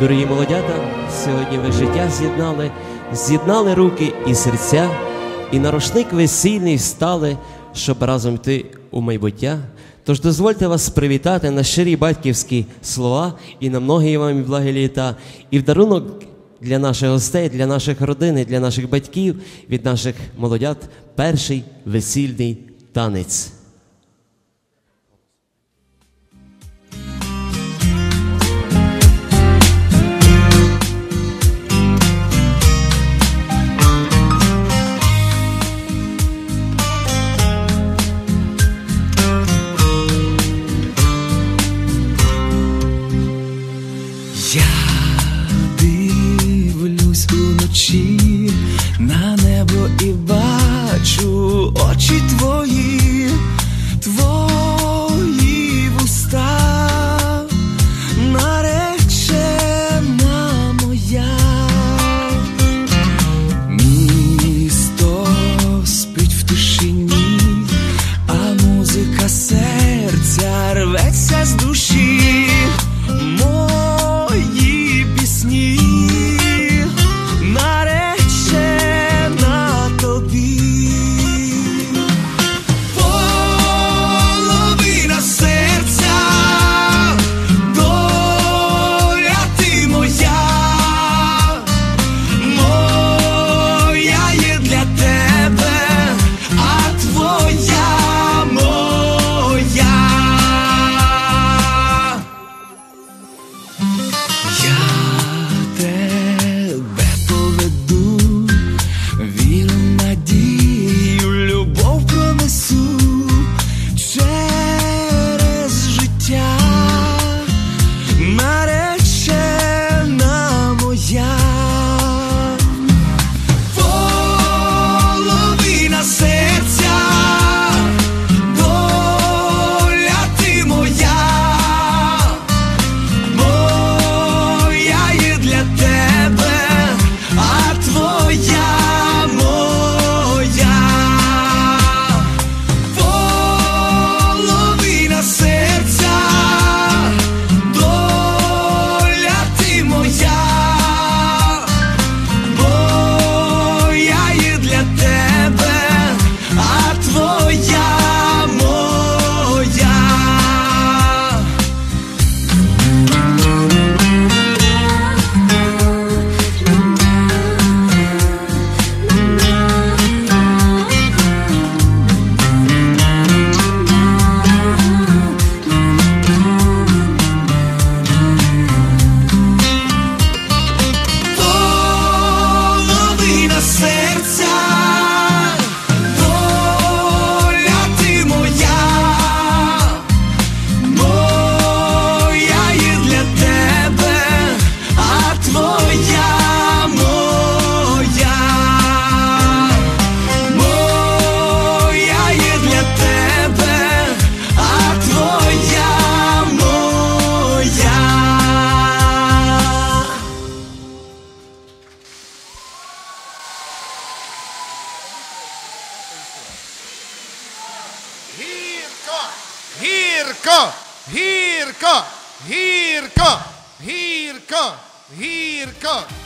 Дорогі молодята, сьогодні ви життя з'єднали, з'єднали руки і серця, і на рушник весільний встали, щоб разом йти у майбуття. Тож дозвольте вас привітати на щирі батьківські слова і на многі вам благі літа, і в дарунок для наших гостей, для наших родин, для наших батьків, від наших молодят перший весільний танець. Я дивлюсь уночі на небо і бачу Hirka, Hirka, Hirka, Hirka, Hirka.